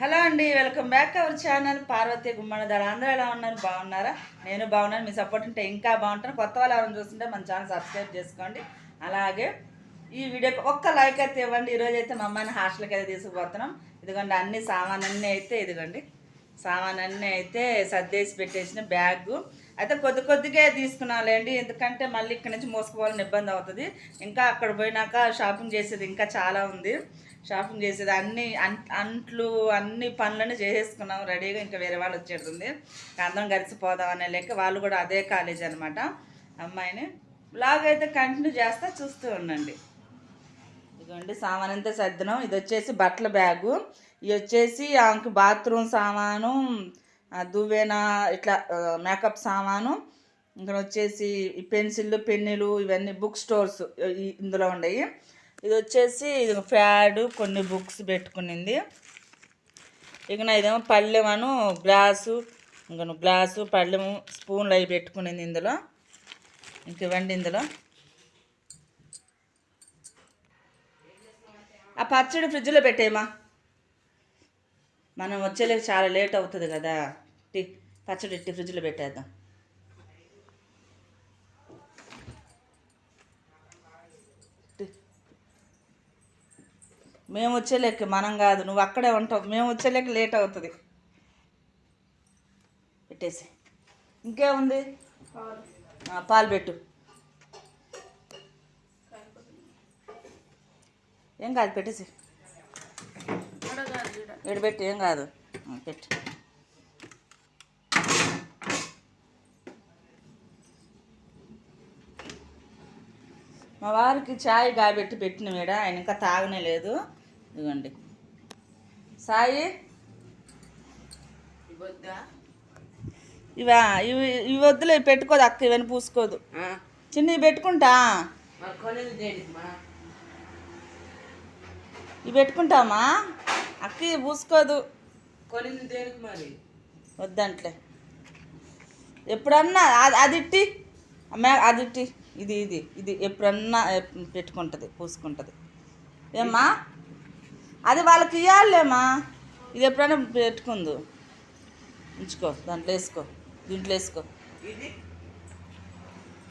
Hello అండి welcome back our channel. Parvati Gummadidaru అందరూ ఎలా ఉన్నారు? బాగున్నారా? నేను బాగున్నాను మీ సపోర్ట్ ఉంటే ఇంకా బాగుంటాను. కొత్త వాళ్ళు ఎవరైనా చూస్తుంటే మన ఛానల్ సబ్స్క్రైబ్ చేసుకోండి. అలాగే ఈ వీడియోకి ఒక్క లైక్ అయితే ఇవ్వండి. ఈరోజు అయితే మా అమ్మాయిని హాస్టల్కి అయితే తీసుకుపోతున్నాం. ఇదిగోండి అన్ని సామాన్ అన్నీ అయితే ఇదిగోండి. సామాన్ అన్నీ అయితే సర్దేసి పెట్టేసిన బ్యాగ్. అయితే కొద్ది కొద్దిగా తీసుకున్నాలేండి ఎందుకంటే మళ్ళీ ఇక్కడ నుంచి మోసుకుపోవాలని ఇబ్బంది అవుతుంది. ఇంకా అక్కడ పోయినాక షాపింగ్ చేసేది ఇంకా చాలా ఉంది. షాపింగ్ చేసేది అన్ని అన్- అంట్లు అన్ని పనులను చేసేసుకున్నాం. రెడీగా ఇంకా వేరే వాళ్ళు వచ్చేటుంది అందరం కలిసిపోదాం అనే లెక్క వాళ్ళు కూడా అదే కాలేజ్ అనమాట అమ్మాయిని. బ్లాగ్ అయితే కంటిన్యూ చేస్తా చూస్తూ ఉండండి. ఇదిగోండి సామాన్ అంతా సర్దినాం. ఇది వచ్చేసి బట్టల బ్యాగు ఇది వచ్చేసి ఆమెకి బాత్రూమ్ సామాను దువ్వెన ఇట్లా మేకప్ సామాను. ఇంకా వచ్చేసి పెన్సిళ్ళు పెన్నులు ఇవన్నీ బుక్ స్టోర్స్ ఇందులో ఉన్నాయి ఇది వచ్చేసి ఇది ఫ్యాడు కొన్ని బుక్స్ పెట్టుకునింది. ఇక నా ఇదేమో పళ్ళెమను గ్లాసు ఇంకను గ్లాసు పళ్ళెము స్పూన్లు అవి పెట్టుకునింది ఇందులో. ఇంక ఇవ్వండి ఇందులో. ఆ పచ్చడి ఫ్రిడ్జ్లో పెట్టేమా మనం వచ్చేలేక చాలా లేట్ అవుతుంది కదా. టీ పచ్చడి ఇట్టి ఫ్రిడ్జ్లో పెట్టేద్దాం. మేము వచ్చేలేక మనం కాదు నువ్వు అక్కడే ఉంటావు. మేము వచ్చేలేక లేట్ అవుతుంది. పెట్టేసి. ఇంకేముంది? పాలు. పెట్టు. ఏం కాదు పెట్టేసి. పెట్టు ఏం కాదు. పెట్టు. మా వారికి చాయ్ కాబెట్టి పెట్టిన మీద ఆయన ఇంకా తాగనే లేదు. ఇదిగోండి. సాయి? ఇవా ఇవి ఇవి వద్దులే పెట్టుకోదు అక్క ఇవన్నీ పూసుకోదు. చిన్నవి పెట్టుకుంటా. ఇవి పెట్టుకుంటామా? అక్క ఇవి పూసుకోదు. వద్దంట్లే. ఎప్పుడన్నా అది- అది ఇట్టి. అమ్మ అది ఇట్టి. ఇది ఇది ఇది ఎప్పుడన్నా ఎప్- పెట్టుకుంటుంది పూసుకుంటుంది. ఏమ్మా? అది వాళ్ళకి ఇవ్వాలేమ్మా ఇది ఎప్పుడైనా పెట్టుకుందు. ఉంచుకో దాంట్లో వేసుకో దీంట్లో వేసుకో. ఇది?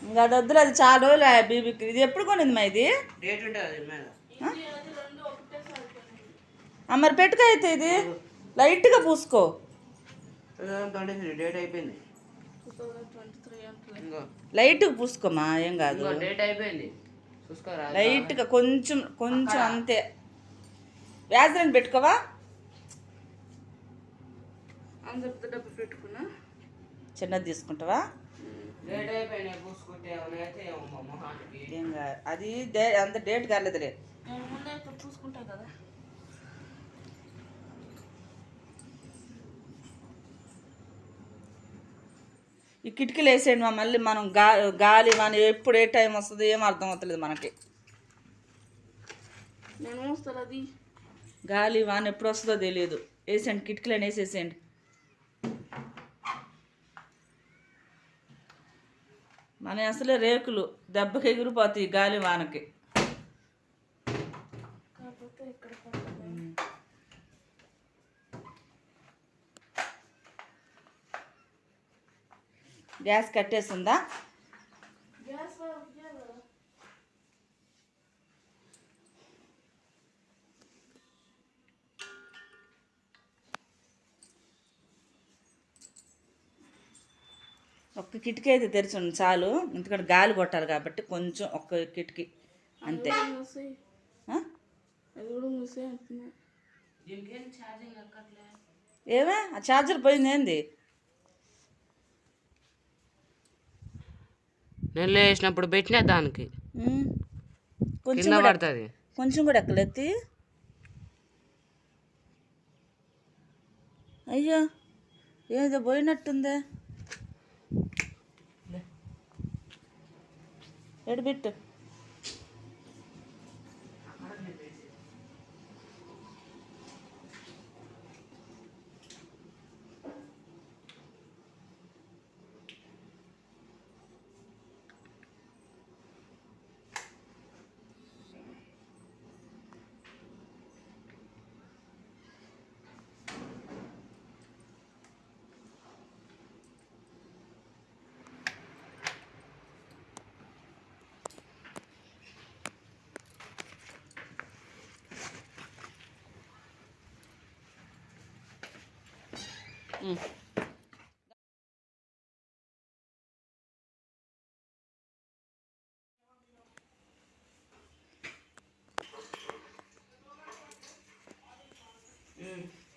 ఇంకా అది వద్దులే అది చాలా రోజులు బీబీకి. ఇది ఎప్పుడు కొనింది మా ఇది మరి పెట్టుకో అయితే ఇది. లైట్గా పూసుకో. డేట్ అయిపోయింది. లైట్గా పూసుకోమా? ఏం కాదు. డేట్ అయిపోయింది. లైట్గా కొంచెం కొంచెం అంతే. వ్యాసలిన్ పెట్టుకోవా? చిన్నది తీసుకుంటావా? ఏం కాదు. అది అంత డేట్ కాలేదులే. చూసుకుంటా కదా. ఈ కిటికీలు వేసేయండి మా మళ్ళీ మనం గా గాలి మన ఎప్పుడు ఏ టైం వస్తుందో ఏం అర్థం అవుతలేదు మనకి. అది. గాలి వాన ఎప్పుడు వస్తుందో తెలియదు. వేసేయండి కిటికీలను వేసేసేయండి. మన అసలే రేకులు దెబ్బకి ఎగిరిపోతాయి గాలి వానకి కాకపోతే ఇక్కడ గ్యాస్ కట్టేసిందా? గ్యాస్ ఒక్క కిటికీ అయితే తెరిచి ఉంది చాలు. ఎందుకంటే గాలి కొట్టాలి కాబట్టి కొంచెం ఒక్క కిటికీ. అంతే. ఏమే? ఆ ఛార్జర్ పోయింది ఏంది? నేను లేచినప్పుడు పెట్టినా దానికి. కొంచెం కింద పడుతుంది. కొంచెం కూడా ఎక్కలెత్తి అయ్యో ఏదో పోయినట్టుందే. ఎడబెట్టు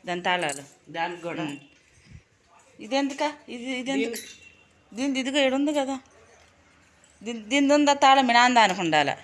దాని తాళాలు. దానికి కూడా. ఇదెందుక? ఇది ఇదెందుకు? దీని ఇదిగో ఉంది కదా. దీని దీని ఉందా తాళం? మీ నాన్న దానికి ఉండాలి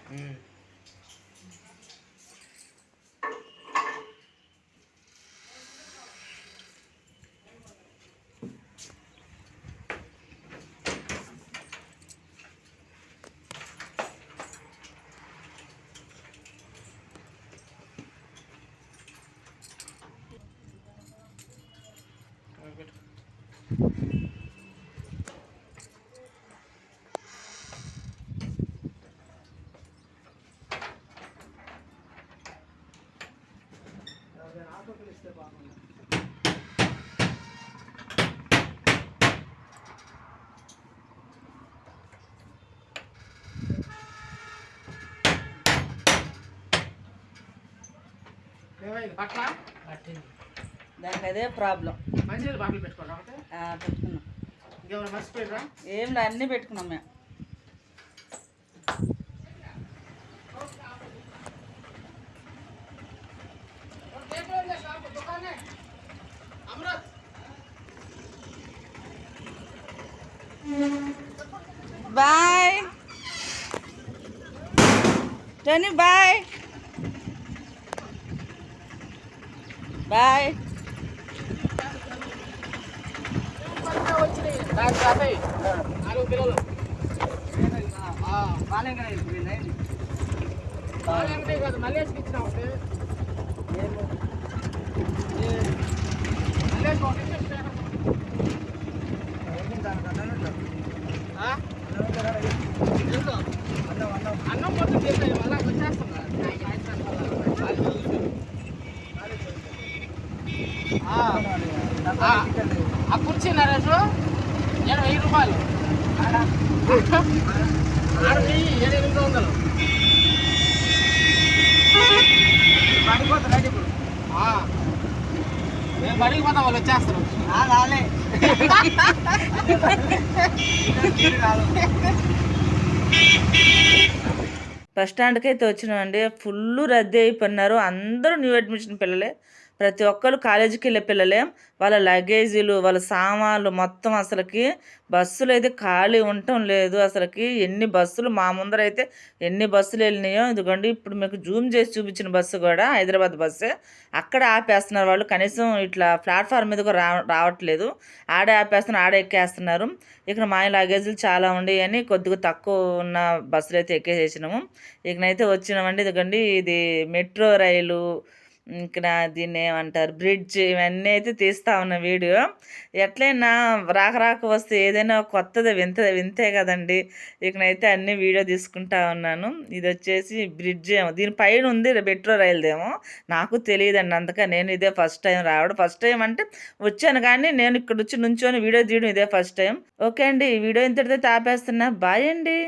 దానికి అదే ప్రాబ్లం మంచినీళ్ళు బాటిల్ పెట్టుకోండి ఒకటి పెట్టుకున్నాం. ఇంకేమైనా మర్చిపోయిరా ఏం లే అన్నీ పెట్టుకున్నాం మేము. బాయ్. Tony bye. బాయ్. నాలుగు కిలోలు మల్లేష్కి ఇచ్చిన ఒకటి మల్లేష్ ఒకటి ఇచ్చేసి ఆ? ఎందుకు? అన్నం మొత్తం చేసేది మళ్ళీ వచ్చేస్తున్నా ఆ కుర్చీ నరేష్ నేను వెయ్యి రూపాయలు. ఆరు వెయ్యి ఏడు ఎనిమిది వందలు ఆ. నేను బడికి పోతా వాళ్ళు వచ్చేస్తారు. బస్ స్టాండ్కి అయితే వచ్చినామండి. ఫుల్ రద్దీ అయిపోయినారు. అందరూ న్యూ అడ్మిషన్ పిల్లలే. ప్రతి ఒక్కరు కాలేజీకి వెళ్ళే పిల్లలే వాళ్ళ లగేజీలు వాళ్ళ సామాన్లు మొత్తం అసలుకి బస్సులు అయితే ఖాళీ ఉండటం లేదు. అసలుకి ఎన్ని బస్సులు మా ముందర అయితే ఎన్ని బస్సులు వెళ్ళినాయో ఇదిగోండి ఇప్పుడు మీకు జూమ్ చేసి చూపించిన బస్సు కూడా హైదరాబాద్ బస్సే. అక్కడ ఆపేస్తున్నారు వాళ్ళు. కనీసం ఇట్లా ప్లాట్ఫామ్ మీద కూడా రా రావట్లేదు. ఆడే ఆపేస్తున్నారు ఆడే ఎక్కేస్తున్నారు. ఇక్కడ మా లగేజీలు చాలా ఉన్నాయని కొద్దిగా తక్కువ ఉన్న బస్సులు అయితే ఎక్కేసేసినాము. ఇకనైతే వచ్చినామండి ఇదిగోండి ఇది మెట్రో రైలు ఇక్కడ దీన్ని ఏమంటారు బ్రిడ్జ్ ఇవన్నీ అయితే తీస్తా ఉన్న వీడియో. ఎట్లయినా రాక రాక వస్తే ఏదైనా కొత్తది వింత వింతే కదండి. ఇకనైతే అన్ని వీడియో తీసుకుంటా ఉన్నాను. ఇది వచ్చేసి బ్రిడ్జ్ ఏమో. దీని పైన ఉంది మెట్రో రైలుదేమో నాకు తెలియదండి అందుకే నేను ఇదే ఫస్ట్ టైం రావడం. ఫస్ట్ టైం అంటే వచ్చాను కానీ నేను ఇక్కడ వచ్చి నుంచొని వీడియో తీయడం ఇదే ఫస్ట్ టైం ఓకే అండి ఈ వీడియో ఇంతటితో తాపేస్తున్నా బాయ్ అండి.